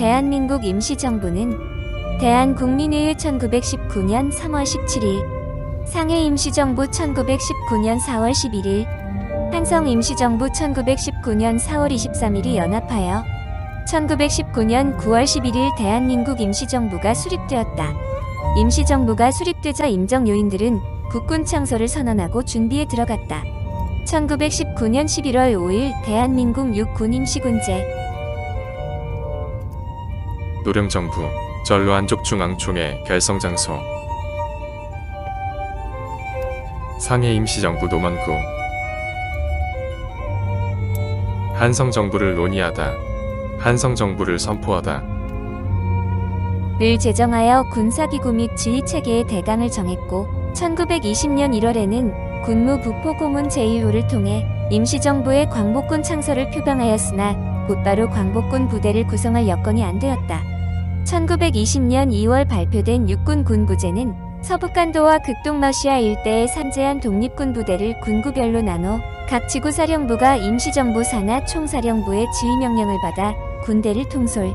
대한민국 임시정부는 대한국민회의 1919년 3월 17일, 상해 임시정부 1919년 4월 11일, 한성 임시정부 1919년 4월 23일이 연합하여 1919년 9월 11일 대한민국 임시정부가 수립되었다. 임시정부가 수립되자 임정 요인들은 국군 창설을 선언하고 준비에 들어갔다. 1919년 11월 5일 대한민국 육군 임시군제 노령정부 전로한족 중앙총회 결성장소. 상해 임시정부 노만구. 한성정부를 논의하다 한성정부를 선포하다. 를 제정하여 군사기구 및 지휘체계의 대강을 정했고 1920년 1월에는 군무 부포고문 제1호를 통해 임시정부의 광복군 창설을 표방하였으나 곧바로 광복군 부대를 구성할 여건이 안 되었다. 1920년 2월 발표된 육군 군부제는 서북간도와 극동러시아 일대의 산재한 독립군 부대를 군구별로 나눠 각 지구사령부가 임시정부 산하 총사령부의 지휘명령을 받아 군대를 통솔,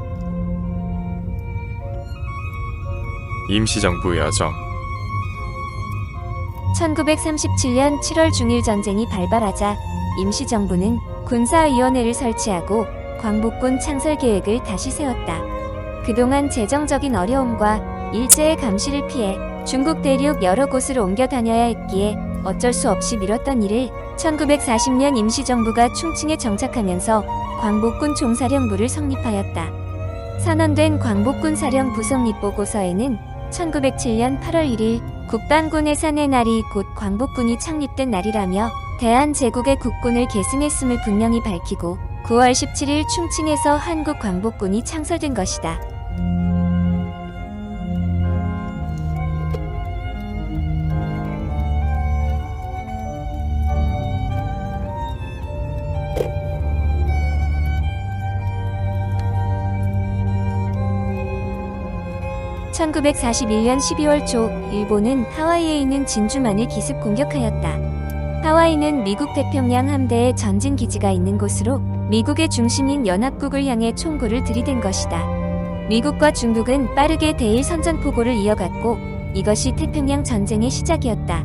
임시정부 여정 1937년 7월 중일 전쟁이 발발하자 임시정부는 군사위원회를 설치하고 광복군 창설 계획을 다시 세웠다. 그동안 재정적인 어려움과 일제의 감시를 피해 중국 대륙 여러 곳을 옮겨 다녀야 했기에 어쩔 수 없이 미뤘던 일을 1940년 임시정부가 충칭에 정착하면서 광복군 총사령부를 성립하였다. 선언된 광복군 사령 부성립 보고서에는 1907년 8월 1일 국방군 해산의 날이 곧 광복군이 창립된 날이라며 대한제국의 국군을 계승했음을 분명히 밝히고 9월 17일 충칭에서 한국 광복군이 창설된 것이다. (1941년 12월 초) 일본은 하와이에 있는 진주만을 기습 공격하였다. 하와이는 미국 태평양 함대의 전진 기지가 있는 곳으로 미국의 중심인 연합국을 향해 총구를 들이댄 것이다. 미국과 중국은 빠르게 대일 선전포고를 이어갔고 이것이 태평양 전쟁의 시작이었다.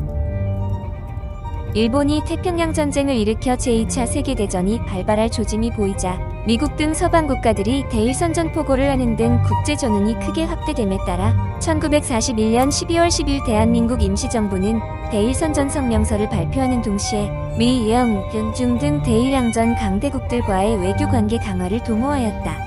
일본이 태평양 전쟁을 일으켜 제2차 세계대전이 발발할 조짐이 보이자 미국 등 서방 국가들이 대일 선 전포고를 하는 등 국제 전운이 크게 확대됨에 따라 1941년 12월 10일 대한민국 임시정부는 대일선 전 성명서를 발표하는 동시에 미, 영, 중등 대일양전 강대국들과의 외교 관계 강화를 도모하였다.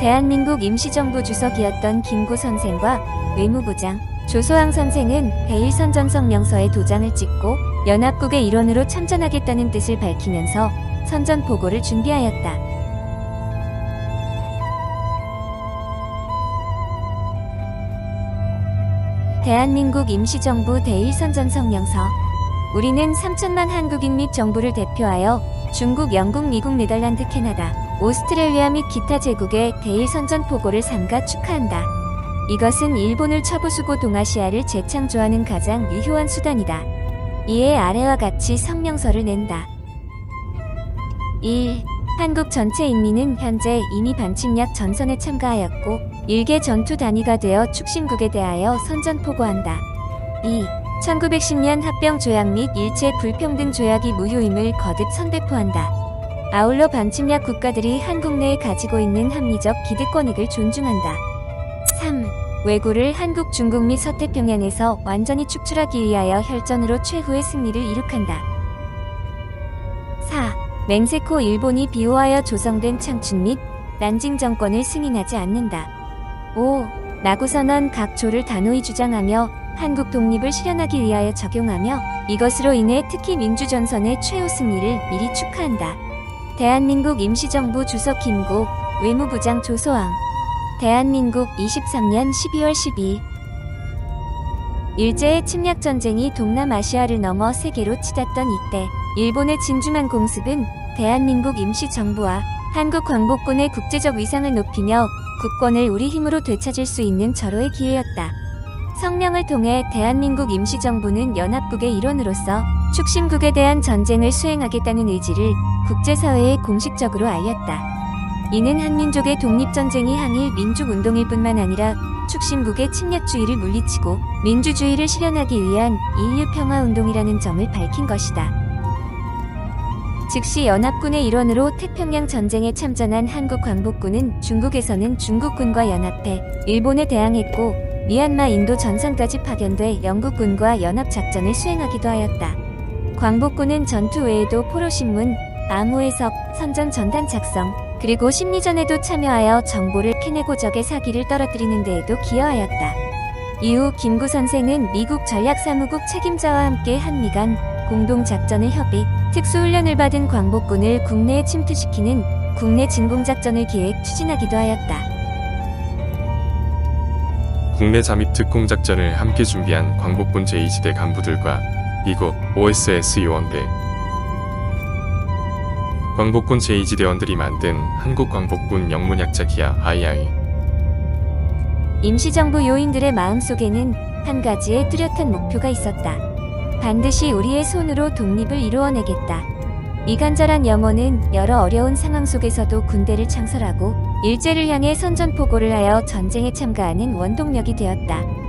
대한민국 임시정부 주석이었던 김구 선생과 외무부장 조소왕 선생은 대일선 전 성명서에 도장을 찍고 연합국의 일원으로 참전하겠다는 뜻을 밝히면서 선전 보고를 준비하였다. 대한민국 임시정부 대일선전 성명서 우리는 3천만 한국인 및 정부를 대표하여 중국, 영국, 미국, 네덜란드, 캐나다, 오스트레일리아 및 기타 제국의 대일선전 포고를 삼가 축하한다. 이것은 일본을 처부수고 동아시아를 재창조하는 가장 유효한 수단이다. 이에 아래와 같이 성명서를 낸다. 1. 한국 전체 인민은 현재 이미 반침략 전선에 참가하였고 일개 전투 단위가 되어 축신국에 대하여 선전포고한다. 2. 1910년 합병 조약 및 일체 불평등 조약이 무효임을 거듭 선배포한다. 아울러 반침략 국가들이 한국 내에 가지고 있는 합리적 기득권익을 존중한다. 3. 왜구를 한국, 중국 및 서태평양에서 완전히 축출하기 위하여 혈전으로 최후의 승리를 이룩한다. 4. 맹세코 일본이 비호하여 조성된 창춘 및 난징 정권을 승인하지 않는다. 5. 나구선언 각 조를 단호히 주장하며 한국 독립을 실현하기 위하여 적용하며 이것으로 인해 특히 민주전선의 최후 승리를 미리 축하한다. 대한민국 임시정부 주석 김구, 외무부장 조소왕 대한민국 23년 12월 12일 일제의 침략 전쟁이 동남아시아를 넘어 세계로 치닫던 이때 일본의 진주만 공습은 대한민국 임시정부와 한국 광복군의 국제적 위상을 높이며 국권을 우리 힘으로 되찾을 수 있는 절호의 기회였다. 성명을 통해 대한민국 임시정부는 연합국의 일원으로서 축신국에 대한 전쟁을 수행하겠다는 의지를 국제사회에 공식적으로 알렸다. 이는 한민족의 독립전쟁이 항일 민족운동일 뿐만 아니라 축신국의 침략주의를 물리치고 민주주의를 실현하기 위한 인류 평화운동이라는 점을 밝힌 것이다. 즉시 연합군의 일원으로 태평양 전쟁에 참전한 한국 광복군은 중국에서는 중국군과 연합해 일본에 대항했고 미얀마 인도 전선까지 파견돼 영국군과 연합작전을 수행하기도 하였다. 광복군은 전투 외에도 포로신문, 암호해석, 선전 전단 작성, 그리고 심리전에도 참여하여 정보를 캐내고 적의 사기를 떨어뜨리는 데에도 기여하였다. 이후 김구 선생은 미국 전략사무국 책임자와 함께 한미 간 공동작전을 협의, 특수훈련을 받은 광복군을 국내에 침투시키는 국내 진공작전을 기획 추진하기도 하였다. 국내 잠입 특공 작전을 함께 준비한 광복군 제2지대 간부들과 미국 OSS 요원들 광복군 제2지대원들이 만든 한국 광복군 영문약자 기하 II 임시정부 요인들의 마음속에는 한 가지의 뚜렷한 목표가 있었다. 반드시 우리의 손으로 독립을 이루어내겠다. 이 간절한 염원은 여러 어려운 상황 속에서도 군대를 창설하고 일제를 향해 선전포고를 하여 전쟁에 참가하는 원동력이 되었다.